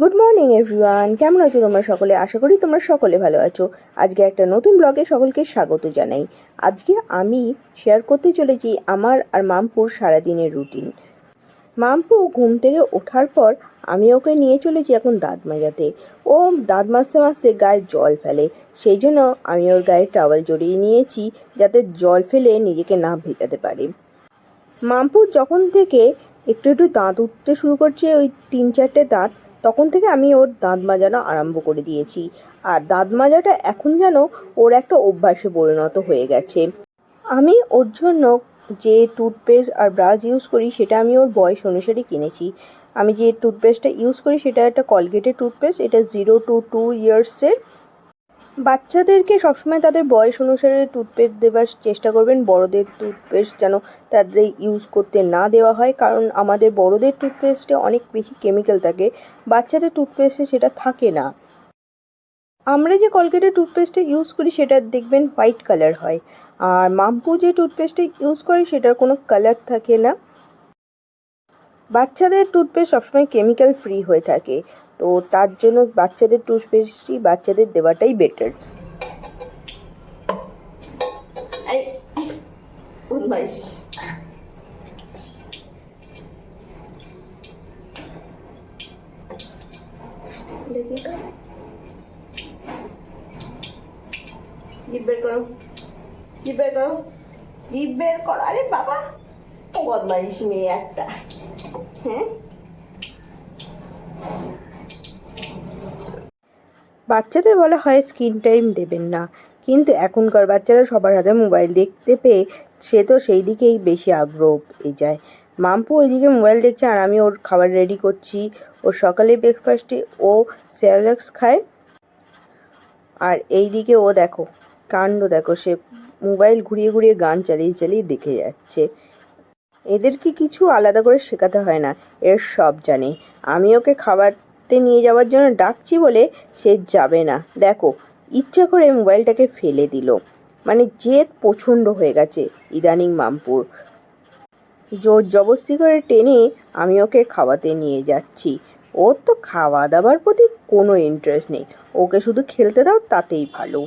Good morning everyone কেমন আছো তোমরা সকলে? আশা করি তোমরা সকলে ভালো আছো। আজকে একটা নতুন ব্লগে সকলকে স্বাগত জানাই। আজকে আমি শেয়ার করতে চলেছি আমার আর মামপুর সারাদিনের রুটিন মামপু ঘুম থেকে ওঠার পর আমি ওকে নিয়ে চলেছি এখন দাঁত মাজাতে ও দাঁত মাজতে মাজতে গায়ে জল ফেলে। সেই জন্য আমি ওর গায়ে টাওয়াল জড়িয়ে নিয়েছি যাতে জল ফেলে নিজেকে না ভেজাতে পারে। মামপুর যখন থেকে একটু একটু দাঁত উঠতে শুরু করছে, ওই তিন চারটে দাঁত তখন থেকে আমি ওর দাঁত মাজানো আরম্ভ করে দিয়েছি। আর দাঁত মাজাটা এখন যেন ওর একটা অভ্যাসে পরিণত হয়ে গেছে। আমি ওর জন্য যে টুথপেস্ট আর ব্রাশ ইউজ করি, সেটা আমি ওর বয়স অনুসারে কিনেছি। আমি যে টুথপেস্টটা ইউজ করি, সেটা একটা কলগেটের টুথপেস্ট। এটা জিরো টু টু ইয়ার্সের বাচ্চাদেরকে সবসময় তাদের বয়স অনুসারে টুথপেস্ট দেওয়ার চেষ্টা করবেন। বড়দের টুথপেস্ট যেন তাদের ইউজ করতে না দেওয়া হয়। কারণ আমাদের বড়দের টুথপেস্টে অনেক বেশি কেমিক্যাল থাকে। বাচ্চাদের টুথপেস্টে সেটা থাকে না। আমরা যে কলগেটের টুথপেস্টটা ইউজ করি, সেটা দেখবেন হোয়াইট কালার হয়। আর মাম্পু যে টুথপেস্টটা ইউজ করে, সেটার কোনো কালার থাকে না। বাচ্চাদের টুথপেস্ট সবসময় কেমিক্যাল ফ্রি হয়ে থাকে। তো তার জন্য বাচ্চাদের টুথপেস্টই বাচ্চাদের দেওয়াটাই বেটার বের বের বাবা মেয়ে একটা। হ্যাঁ? বাচ্চাদের বলা হয় স্ক্রিন টাইম দেবেন না। কিন্তু এখনকার বাচ্চারা সবার হাতে মোবাইল দেখতে পেয়ে সে তো সেই দিকেই বেশি আগ্রহ পেয়ে যায়। মাম্পু ওইদিকে মোবাইল দেখছে আর আমি ওর খাবার রেডি করছি। ওর সকালে ব্রেকফাস্টে ও স্যালাক্স খায়। আর এই দিকে ও দেখো, কাণ্ড দেখো, সে মোবাইল ঘুরিয়ে ঘুরিয়ে গান চালিয়ে চালিয়ে দেখে যাচ্ছে। এদেরকে কিছু আলাদা করে শেখাতে হয় না, এর সব জানে। আমি ওকে খাবারতে নিয়ে যাওয়ার জন্য ডাকছি বলে সে যাবে না। দেখো, ইচ্ছা করে মোবাইলটাকে ফেলে দিল। মানে জেদ প্রচণ্ড হয়ে গেছে ইদানিং মামপুর। জোর জবস্তি করে টেনে আমি ওকে খাওয়াতে নিয়ে যাচ্ছি। ওর তো খাওয়া দাওয়ার প্রতি কোনো ইন্টারেস্ট নেই। ওকে শুধু খেলতে দাও, তাতেই ভালো।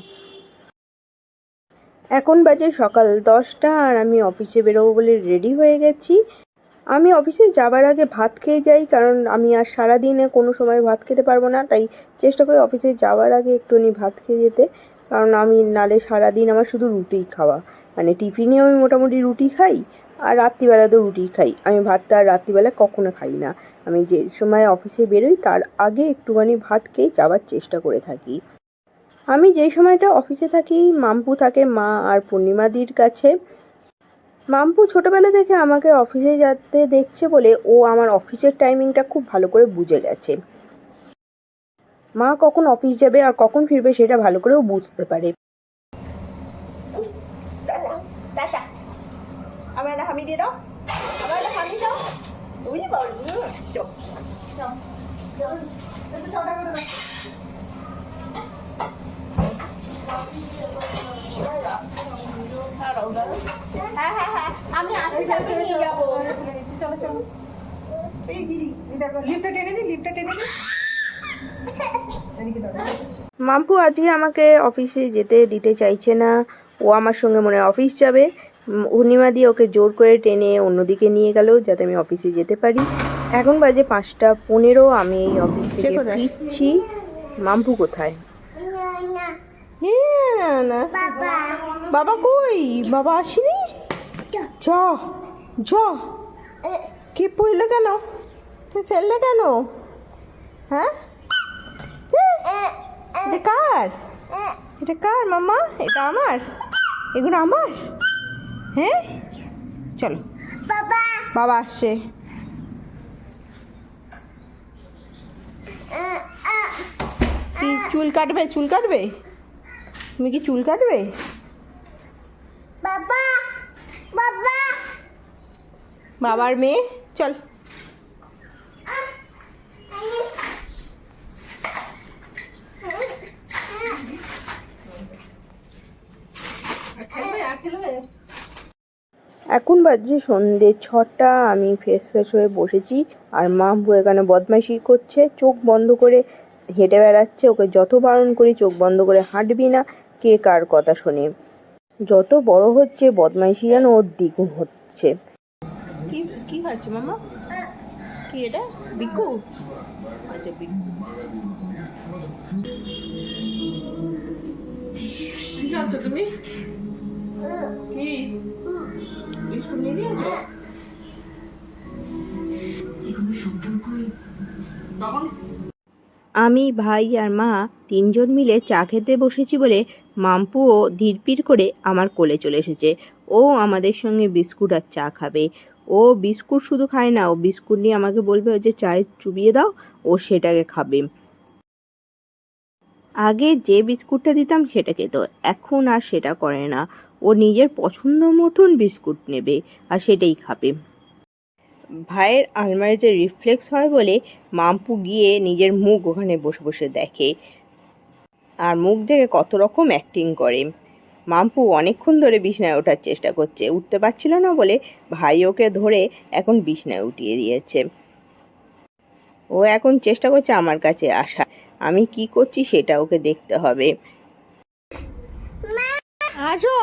এখন বাজে সকাল দশটা আর আমি অফিসে বেরোবো বলে রেডি হয়ে গেছি। আমি অফিসে যাবার আগে ভাত খেয়ে যাই, কারণ আমি আর সারাদিনে কোনো সময় ভাত খেতে পারব না, তাই চেষ্টা করি অফিসে যাওয়ার আগে একটুখানি ভাত খেয়ে যেতে। কারণ আমি নালে সারাদিন আমার শুধু রুটিই খাওয়া। মানে টিফিনে আমি মোটামুটি রুটি খাই, আর রাত্রিবেলাতেও রুটি খাই। আমি ভাতটা আর রাত্রিবেলা কখনো খাই না। আমি যে সময় অফিসে বেরোই, তার আগে একটুখানি ভাত খেয়ে যাওয়ার চেষ্টা করে থাকি। আমি যেই সময়টা অফিসে থাকি, মাম্পু থাকে মা আর পূর্ণিমাদির কাছে। মাম্পু ছোটোবেলা থেকে আমাকে অফিসে যেতে দেখছে বলে ও আমার অফিসের টাইমিংটা খুব ভালো করে বুঝে গেছে। মা কখন অফিস যাবে আর কখন ফিরবে সেটা ভালো করেও বুঝতে পারে। হ্যাঁ হ্যাঁ হ্যাঁ আমি আসি তারপরে নিয়ে যাব। চলো চলো। এই গিরি। এই দেখো লিফটটা টেনে দিই লিফটটা টেনে দিই। মাম্পু আজকে আমাকে অফিসে যেতে দিতে চাইছে না। ও আমার সঙ্গে মনে হয় অফিস যাবে। পূর্ণিমা দিয়ে ওকে জোর করে টেনে অন্যদিকে নিয়ে গেল যাতে আমি অফিসে যেতে পারি। এখন বাজে পাঁচটা পনেরো আমি এই অফিস থেকে কোথায়? ফিরছি। মাম্পু কোথায়? বাবা কই? বাবা আসেনি? চ চ কি পড়লে কেন? তুমি ফেললে কেন? হ্যাঁ? এটা কার? এটা কার মামা? এটা আমার? এগুলো আমার? হ্যাঁ? চলো। বাবা আসছে। কি চুল কাটবে? চুল কাটবে? তুমি কি চুল কাটবে? বাবা। বাবা। বাবার মেয়ে? চল। এখন বাজে সন্ধে ছটা, আমি ফ্রেশ ফ্রেশ হয়ে বসেছি, আর মাম্পু এখানে বদমাইশি করছে, চোখ বন্ধ করে হেঁটে বেড়াচ্ছে, ওকে যত বারণ করি চোখ বন্ধ করে হাঁটবি না, কে কার কথা শোনে। যত বড় হচ্ছে, বদমাইশি যেন ওর দ্বিগুণ হচ্ছে। কি খাচ্ছে মামা কি এটা? বিকু? আচ্ছা বিকু। কি খাচ্ছ তুমি? কি? বিস্কুট নিয়ে নিয়েছো? তখন? আমি ভাই আর মা তিনজন মিলে চা খেতে বসেছি বলে মাম্পুও ধীরপির করে আমার কোলে চলে এসেছে। ও আমাদের সঙ্গে বিস্কুট আর চা খাবে। ও বিস্কুট শুধু খায় না, ও বিস্কুট নিয়ে আমাকে বলবে, ওই যে চায়ে চুবিয়ে দাও, ও সেটাকে খাবে। আগে যে বিস্কুটটা দিতাম সেটা খেত, এখন আর সেটা করে না। ও নিজের পছন্দ মতন বিস্কুট নেবে আর সেটাই খাবে। ভাইয়ের আলমারিতে রিফ্লেক্স হয় বলে মাম্পু গিয়ে নিজের মুখ ওখানে বসে বসে দেখে। আর মুখ দেখে কত রকম অ্যাক্টিং করে। মাম্পু অনেকক্ষণ ধরে বিছনায় ওঠার চেষ্টা করছে। উঠতে পারছিল না বলে ভাই ওকে ধরে এখন বিছনায় উঠিয়ে দিয়েছে। ও এখন চেষ্টা করছে আমার কাছে আসা আমি কি করছি সেটা ওকে দেখতে হবে। আসো।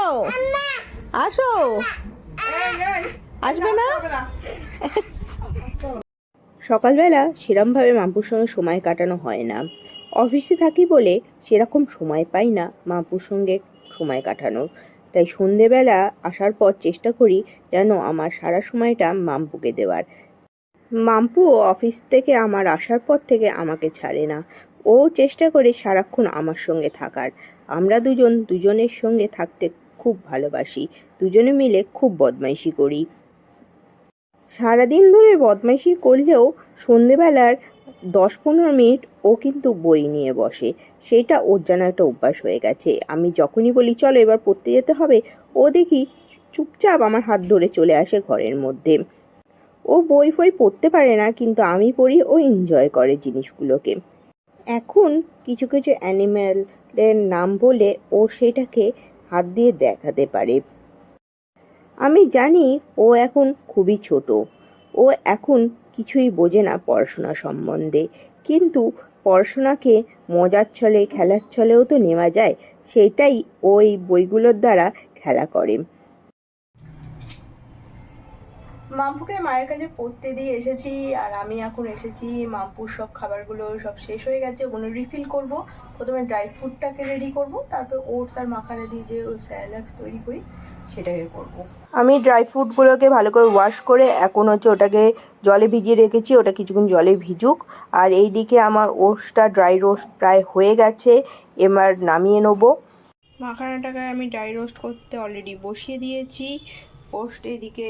আসো। আসবে না? সকালবেলা সেরমভাবে মাম্পুর সঙ্গে সময় কাটানো হয় না। অফিসে থাকি বলে সেরকম সময় পাই না মাম্পুর সঙ্গে সময় কাটানোর। তাই সন্ধেবেলা আসার পর চেষ্টা করি যেন আমার সারা সময়টা মাম্পুকে দেওয়ার। মাম্পু অফিস থেকে আমার আসার পর থেকে আমাকে ছাড়ে না। ও চেষ্টা করে সারাক্ষণ আমার সঙ্গে থাকার। আমরা দুজন, দুজনের সঙ্গে থাকতে খুব ভালোবাসি। দুজনে মিলে খুব বদমাইশি করি। সারাদিন ধরে বদমাইশি করলেও সন্ধেবেলার দশ পনেরো মিনিট ও কিন্তু বই নিয়ে বসে। সেটা ওর যেন একটা অভ্যাস হয়ে গেছে। আমি যখনই বলি, চলো এবার পড়তে যেতে হবে, ও দেখি চুপচাপ আমার হাত ধরে চলে আসে ঘরের মধ্যে। ও বই ফই পড়তে পারে না, কিন্তু আমি পড়ি ও এনজয় করে জিনিসগুলোকে। এখন কিছু কিছু অ্যানিম্যালের নাম বলে ও সেটাকে হাত দিয়ে দেখাতে পারে। আমি জানি ও এখন খুবই ছোট। ও এখন কিছুই বোঝে না পড়াশোনা সম্বন্ধে। কিন্তু পড়াশোনাকে মজার ছলে, খেলার ছলেও তো নেওয়া যায়, সেটাই ওই বইগুলোর দ্বারা খেলা করে। মাম্পুকে মায়ের কাছে পড়তে দিয়ে এসেছি, আর আমি এখন এসেছি, মাম্পুর সব খাবারগুলো সব শেষ হয়ে গেছে, ওগুলো রিফিল করব। প্রথমে ড্রাই ফ্রুটটাকে রেডি করব, তারপর ওটস আর মাখানা দিয়ে যে ওই স্যালাক্স তৈরি করি। সেটাকে করব। আমি ড্রাই ফ্রুটগুলোকে ভালো করে ওয়াশ করে এখন হচ্ছে ওটাকে জলে ভিজিয়ে রেখেছি ওটা কিছুক্ষণ জলে ভিজুক। আর এই দিকে আমার ওটসটা ড্রাই রোস্ট প্রায় হয়ে গেছে এবার নামিয়ে নেব। মাখানাটাকে আমি ড্রাই রোস্ট করতে অলরেডি বসিয়ে দিয়েছি। ওটস এদিকে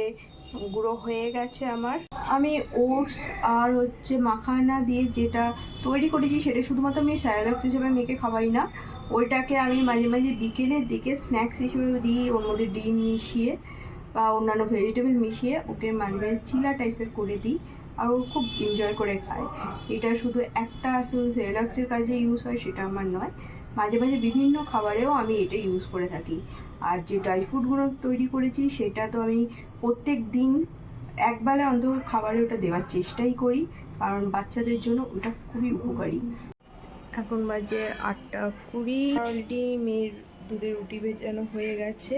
গুঁড়ো হয়ে গেছে আমার। আমি ওটস আর হচ্ছে মাখানা দিয়ে যেটা তৈরি করেছি সেটা শুধুমাত্র আমি স্যালাক্স হিসেবে মেখে খাওয়াই না। ওইটাকে আমি মাঝে মাঝে বিকেলের দিকে স্ন্যাক্স হিসেবে দিই, ওর মধ্যে ডিম মিশিয়ে বা অন্যান্য ভেজিটেবল মিশিয়ে ওকে মাঝে মাঝে চিলা টাইপের করে দিই আর ও খুব এনজয় করে খায়। এটা শুধু একটা শুধু সেলাক্সের কাজে ইউজ হয় সেটা আমার নয়, মাঝে মাঝে বিভিন্ন খাবারেও আমি এটা ইউজ করে থাকি। আর যে ড্রাই ফ্রুটগুলো তৈরি করেছি সেটা তো আমি প্রত্যেক দিন একবেলা অন্তত খাবারে ওটা দেওয়ার চেষ্টাই করি, কারণ বাচ্চাদের জন্য ওটা খুবই উপকারী। এখন বাজে আটটা কুড়ি। অলরেডি মেয়ের দুধের রুটি ভেজানো হয়ে গেছে।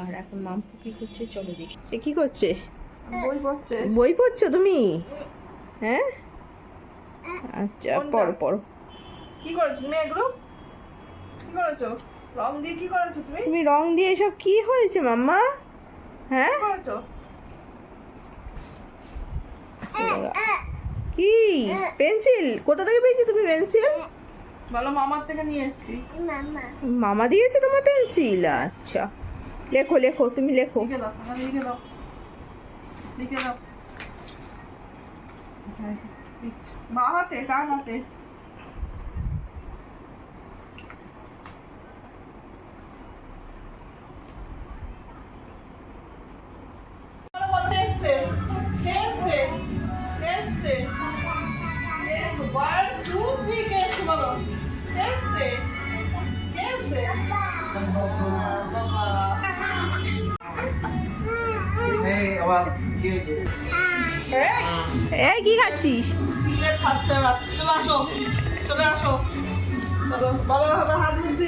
আর এখন মাম্পু কি করছে চলো দেখি। সে কি করছে? বই পড়ছে। বই পড়ছো তুমি? হ্যাঁ? আচ্ছা পড়ো পড়ো। কি করেছ তুমি এগুলো? কি করেছ? রং দিয়ে কি করেছ তুমি? তুমি রং দিয়ে এসব কি হয়েছে মাম্মা? হ্যাঁ? করেছ? কি? পেন্সিল? কোথা থেকে পেয়েছ তুমি পেন্সিল? বলো মামার থেকে নিয়ে এসেছি। মামা। মামা দিয়েছে তোমার পেন্সিল? আচ্ছা। লেখো লেখো তুমি লেখো। লিখে দাও লিখে দাও। লিখে দাও। লিখছি। হাতে কার হাতে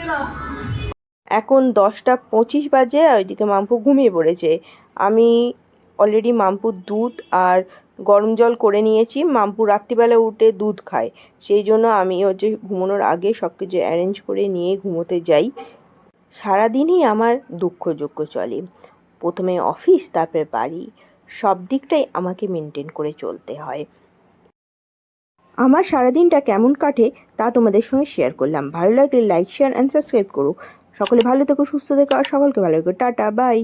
নাও। এখন দশটা পঁচিশ বাজে আর ওইদিকে মাম্পু ঘুমিয়ে পড়েছে। আমি অলরেডি মাম্পুর দুধ আর গরম জল করে নিয়েছি। মাম্পু রাত্রিবেলা উঠে দুধ খায়। সেই জন্য আমি হচ্ছে ঘুমানোর আগে সব কিছু অ্যারেঞ্জ করে নিয়ে ঘুমোতে যাই। সারাদিনই আমার দুঃখযোগ্য চলে। প্রথমে অফিস তারপরে বাড়ি। সব দিকটাই আমাকে মেনটেন করে চলতে হয়। আমার সারাদিনটা কেমন কাটে তা তোমাদের সঙ্গে শেয়ার করলাম। ভালো লাগলে লাইক শেয়ার অ্যান্ড সাবস্ক্রাইব করো। সকলে ভালো থেকো, সুস্থ থেকো, আর সকলকে ভালো থেকো টাটা বাই